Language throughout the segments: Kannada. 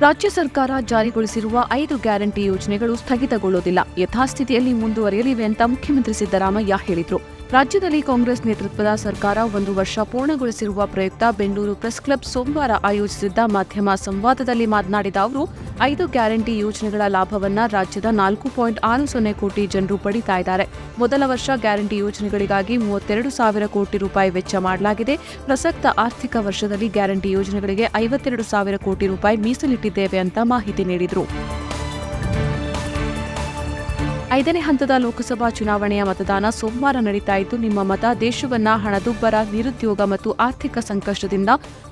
ರಾಜ್ಯ ಸರ್ಕಾರ ಜಾರಿಗೊಳಿಸಿರುವ ಐದು ಗ್ಯಾರಂಟಿ ಯೋಜನೆಗಳು ಸ್ಥಗಿತಗೊಳ್ಳುವುದಿಲ್ಲ. ಯಥಾಸ್ಥಿತಿಯಲ್ಲಿ ಮುಂದುವರಿಯಲಿವೆ ಅಂತ ಮುಖ್ಯಮಂತ್ರಿ ಸಿದ್ದರಾಮಯ್ಯ ಹೇಳಿದರು. ರಾಜ್ಯದಲ್ಲಿ ಕಾಂಗ್ರೆಸ್ ನೇತೃತ್ವದ ಸರ್ಕಾರ ಒಂದು ವರ್ಷ ಪೂರ್ಣಗೊಳಿಸಿರುವ ಪ್ರಯುಕ್ತ ಬೆಂಗಳೂರು ಪ್ರೆಸ್ ಕ್ಲಬ್ ಸೋಮವಾರ ಆಯೋಜಿಸಿದ್ದ ಮಾಧ್ಯಮ ಸಂವಾದದಲ್ಲಿ ಮಾತನಾಡಿದ ಅವರು, ಐದು ಗ್ಯಾರಂಟಿ ಯೋಜನೆಗಳ ಲಾಭವನ್ನ ರಾಜ್ಯದ ನಾಲ್ಕು ಪಾಯಿಂಟ್ ಆರು ಸೊನ್ನೆ ಕೋಟಿ ಜನರು ಪಡಿತಾ ಇದ್ದಾರೆ. ಮೊದಲ ವರ್ಷ ಗ್ಯಾರಂಟಿ ಯೋಜನೆಗಳಿಗಾಗಿ ಮೂವತ್ತೆರಡು ಸಾವಿರ ಕೋಟಿ ರೂಪಾಯಿ ವೆಚ್ಚ ಮಾಡಲಾಗಿದೆ. ಪ್ರಸಕ್ತ ಆರ್ಥಿಕ ವರ್ಷದಲ್ಲಿ ಗ್ಯಾರಂಟಿ ಯೋಜನೆಗಳಿಗೆ ಐವತ್ತೆರಡು ಸಾವಿರ ಕೋಟಿ ರೂಪಾಯಿ ಮೀಸಲಿಟ್ಟಿದ್ದೇವೆ ಅಂತ ಮಾಹಿತಿ ನೀಡಿದರು. ಐದನೇ ಹಂತದ ಲೋಕಸಭಾ ಚುನಾವಣೆಯ ಮತದಾನ ಸೋಮವಾರ ನಡೀತಾ ಇದ್ದು, ನಿಮ್ಮ ಮತ ದೇಶವನ್ನ ಹಣದುಬ್ಬರ, ನಿರುದ್ಯೋಗ ಮತ್ತು ಆರ್ಥಿಕ ಸಂಕಷ್ಟದಿಂದ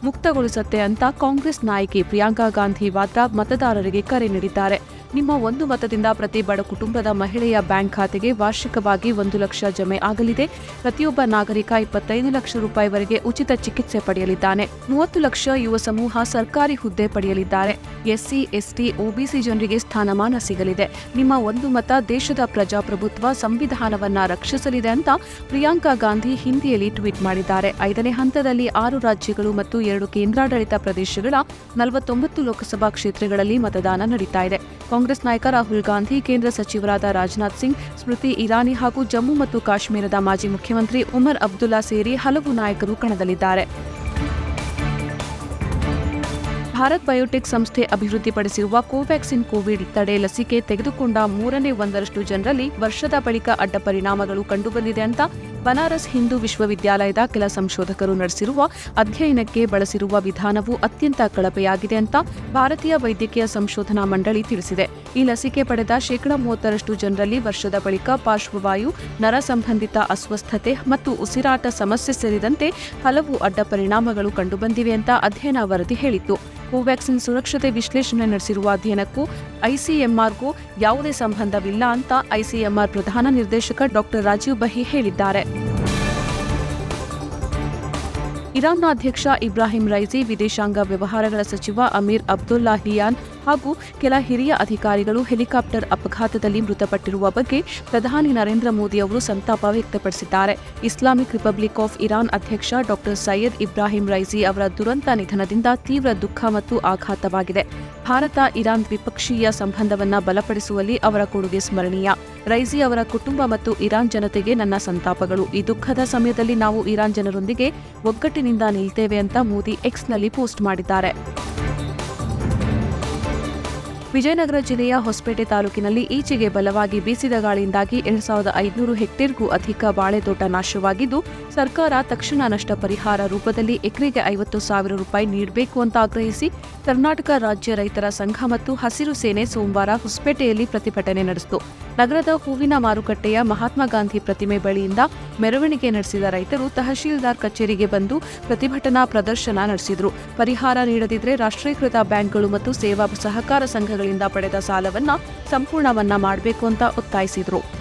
ಮುಕ್ತಗೊಳಿಸುತ್ತೆ ಅಂತ ಕಾಂಗ್ರೆಸ್ ನಾಯಕಿ ಪ್ರಿಯಾಂಕಾ ಗಾಂಧಿ ವಾದ್ರಾ ಮತದಾರರಿಗೆ ಕರೆ ನೀಡಿದ್ದಾರೆ. ನಿಮ್ಮ ಒಂದು ಮತದಿಂದ ಪ್ರತಿ ಬಡ ಕುಟುಂಬದ ಮಹಿಳೆಯ ಬ್ಯಾಂಕ್ ಖಾತೆಗೆ ವಾರ್ಷಿಕವಾಗಿ ಒಂದು ಲಕ್ಷ ಜಮೆ ಆಗಲಿದೆ. ಪ್ರತಿಯೊಬ್ಬ ನಾಗರಿಕ ಇಪ್ಪತ್ತೈದು ಲಕ್ಷ ರೂಪಾಯಿವರೆಗೆ ಉಚಿತ ಚಿಕಿತ್ಸೆ ಪಡೆಯಲಿದ್ದಾನೆ. ಮೂವತ್ತು ಲಕ್ಷ ಯುವ ಸಮೂಹ ಸರ್ಕಾರಿ ಹುದ್ದೆ ಪಡೆಯಲಿದ್ದಾರೆ. ಎಸ್ಸಿ, ಎಸ್ಟಿ ಒಬಿಸಿ ಜನರಿಗೆ ಸ್ಥಾನಮಾನ ಸಿಗಲಿದೆ. ನಿಮ್ಮ ಒಂದು ಮತ ದೇಶದ ಪ್ರಜಾಪ್ರಭುತ್ವ ಸಂವಿಧಾನವನ್ನ ರಕ್ಷಿಸಲಿದೆ ಅಂತ ಪ್ರಿಯಾಂಕಾ ಗಾಂಧಿ ಹಿಂದಿಯಲ್ಲಿ ಟ್ವೀಟ್ ಮಾಡಿದ್ದಾರೆ. ಐದನೇ ಹಂತದಲ್ಲಿ ಆರು ರಾಜ್ಯಗಳು ಮತ್ತು ಎರಡು ಕೇಂದ್ರಾಡಳಿತ ಪ್ರದೇಶಗಳ ನಲವತ್ತೊಂಬತ್ತು ಲೋಕಸಭಾ ಕ್ಷೇತ್ರಗಳಲ್ಲಿ ಮತದಾನ ನಡೀತಾ ಇದೆ. ಕಾಂಗ್ರೆಸ್ ನಾಯಕ ರಾಹುಲ್ ಗಾಂಧಿ, ಕೇಂದ್ರ ಸಚಿವರಾದ ರಾಜನಾಥ್ ಸಿಂಗ್, ಸ್ಮೃತಿ ಇರಾನಿ ಹಾಗೂ ಜಮ್ಮು ಮತ್ತು ಕಾಶ್ಮೀರದ ಮಾಜಿ ಮುಖ್ಯಮಂತ್ರಿ ಉಮರ್ ಅಬ್ದುಲ್ಲಾ ಸೇರಿ ಹಲವು ನಾಯಕರು ಕಣದಲ್ಲಿದ್ದಾರೆ. ಭಾರತ್ ಬಯೋಟೆಕ್ ಸಂಸ್ಥೆ ಅಭಿವೃದ್ಧಿಪಡಿಸಿರುವ ಕೋವ್ಯಾಕ್ಸಿನ್ ಕೋವಿಡ್ ತಡೆ ಲಸಿಕೆ ತೆಗೆದುಕೊಂಡ ಮೂರನೇ ಒಂದರಷ್ಟು ಜನರಲ್ಲಿ ವರ್ಷದ ಬಳಿಕ ಅಡ್ಡ ಪರಿಣಾಮಗಳು ಕಂಡುಬಂದಿದೆ ಅಂತ ಬನಾರಸ್ ಹಿಂದೂ ವಿಶ್ವವಿದ್ಯಾಲಯದ ಕೆಲ ಸಂಶೋಧಕರು ನಡೆಸಿರುವ ಅಧ್ಯಯನಕ್ಕೆ ಬಳಸಿರುವ ವಿಧಾನವು ಅತ್ಯಂತ ಕಳಪೆಯಾಗಿದೆ ಅಂತ ಭಾರತೀಯ ವೈದ್ಯಕೀಯ ಸಂಶೋಧನಾ ಮಂಡಳಿ ತಿಳಿಸಿದೆ. ಈ ಲಸಿಕೆ ಪಡೆದ ಶೇಕಡಾ ಮೂವತ್ತರಷ್ಟು ಜನರಲ್ಲಿ ವರ್ಷದ ಬಳಿಕ ಪಾರ್ಶ್ವವಾಯು, ನರ ಸಂಬಂಧಿತ ಅಸ್ವಸ್ಥತೆ ಮತ್ತು ಉಸಿರಾಟ ಸಮಸ್ಯೆ ಸೇರಿದಂತೆ ಹಲವು ಅಡ್ಡ ಪರಿಣಾಮಗಳು ಕಂಡುಬಂದಿವೆ ಅಂತ ಅಧ್ಯಯನ ವರದಿ ಹೇಳಿತ್ತು. ಕೋವ್ಯಾಕ್ಸಿನ್ ಸುರಕ್ಷತೆ ವಿಶ್ಲೇಷಣೆ ನಡೆಸಿರುವ ಅಧ್ಯಯನಕ್ಕೂ ಐಸಿಎಂಆರ್ಗೂ ಯಾವುದೇ ಸಂಬಂಧವಿಲ್ಲ ಅಂತ ಐಸಿಎಂಆರ್ ಪ್ರಧಾನ ನಿರ್ದೇಶಕ ಡಾಕ್ಟರ್ ರಾಜೀವ್ ಬಹಿ ಹೇಳಿದ್ದಾರೆ. ಇರಾನ್ನ ಅಧ್ಯಕ್ಷ ಇಬ್ರಾಹಿಂ ರೈಜಿ ವಿದೇಶಾಂಗ ವ್ಯವಹಾರಗಳ ಸಚಿವ ಅಮೀರ್ ಅಬ್ದುಲ್ಲಾಹಿಯಾನ್ ಹಾಗೂ ಕೆಲ ಹಿರಿಯ ಅಧಿಕಾರಿಗಳು ಹೆಲಿಕಾಪ್ಟರ್ ಅಪಘಾತದಲ್ಲಿ ಮೃತಪಟ್ಟಿರುವ ಬಗ್ಗೆ ಪ್ರಧಾನಿ ನರೇಂದ್ರ ಮೋದಿ ಅವರು ಸಂತಾಪ ವ್ಯಕ್ತಪಡಿಸಿದ್ದಾರೆ. ಇಸ್ಲಾಮಿಕ್ ರಿಪಬ್ಲಿಕ್ ಆಫ್ ಇರಾನ್ ಅಧ್ಯಕ್ಷ ಡಾಕ್ಟರ್ ಸೈಯದ್ ಇಬ್ರಾಹಿಂ ರೈಸಿ ಅವರ ದುರಂತ ನಿಧನದಿಂದ ತೀವ್ರ ದುಃಖ ಮತ್ತು ಆಘಾತವಾಗಿದೆ. ಭಾರತ ಇರಾನ್ ದ್ವಿಪಕ್ಷೀಯ ಸಂಬಂಧವನ್ನು ಬಲಪಡಿಸುವಲ್ಲಿ ಅವರ ಕೊಡುಗೆ ಸ್ಮರಣೀಯ. ರೈಸಿ ಅವರ ಕುಟುಂಬ ಮತ್ತು ಇರಾನ್ ಜನತೆಗೆ ನನ್ನ ಸಂತಾಪಗಳು. ಈ ದುಃಖದ ಸಮಯದಲ್ಲಿ ನಾವು ಇರಾನ್ ಜನರೊಂದಿಗೆ ಒಗ್ಗಟ್ಟಿನಿಂದ ನಿಲ್ತೇವೆ ಅಂತ ಮೋದಿ ಎಕ್ಸ್ನಲ್ಲಿ ಪೋಸ್ಟ್ ಮಾಡಿದ್ದಾರೆ. ವಿಜಯನಗರ ಜಿಲ್ಲೆಯ ಹೊಸಪೇಟೆ ತಾಲೂಕಿನಲ್ಲಿ ಈಚೆಗೆ ಬಲವಾಗಿ ಬೀಸಿದ ಗಾಳಿಯಿಂದಾಗಿ ಎರಡ್ ಸಾವಿರದ ಐದುನೂರು ಹೆಕ್ಟೇರ್ಗೂ ಅಧಿಕ ಬಾಳೆತೋಟ ನಾಶವಾಗಿದ್ದು, ಸರ್ಕಾರ ತಕ್ಷಣ ನಷ್ಟ ಪರಿಹಾರ ರೂಪದಲ್ಲಿ ಎಕರೆಗೆ ಐವತ್ತು ಸಾವಿರ ರೂಪಾಯಿ ನೀಡಬೇಕು ಅಂತ ಆಗ್ರಹಿಸಿ, ಕರ್ನಾಟಕ ರಾಜ್ಯ ರೈತರ ಸಂಘ ಮತ್ತು ಹಸಿರು ಸೇನೆ ಸೋಮವಾರ ಹೊಸಪೇಟೆಯಲ್ಲಿ ಪ್ರತಿಭಟನೆ ನಡೆಸಿತು. ನಗರದ ಹೂವಿನ ಮಾರುಕಟ್ಟೆಯ ಮಹಾತ್ಮ ಗಾಂಧಿ ಪ್ರತಿಮೆ ಬಳಿಯಿಂದ ಮೆರವಣಿಗೆ ನಡೆಸಿದ ರೈತರು ತಹಶೀಲ್ದಾರ್ ಕಚೇರಿಗೆ ಬಂದು ಪ್ರತಿಭಟನಾ ಪ್ರದರ್ಶನ ನಡೆಸಿದರು. ಪರಿಹಾರ ನೀಡದಿದ್ರೆ ರಾಷ್ಟ್ರೀಕೃತ ಬ್ಯಾಂಕ್ಗಳು ಮತ್ತು ಸೇವಾ ಸಹಕಾರ ಸಂಘಗಳಿಂದ ಪಡೆದ ಸಾಲವನ್ನು ಸಂಪೂರ್ಣವನ್ನ ಮಾಡಬೇಕು ಅಂತ ಒತ್ತಾಯಿಸಿದರು.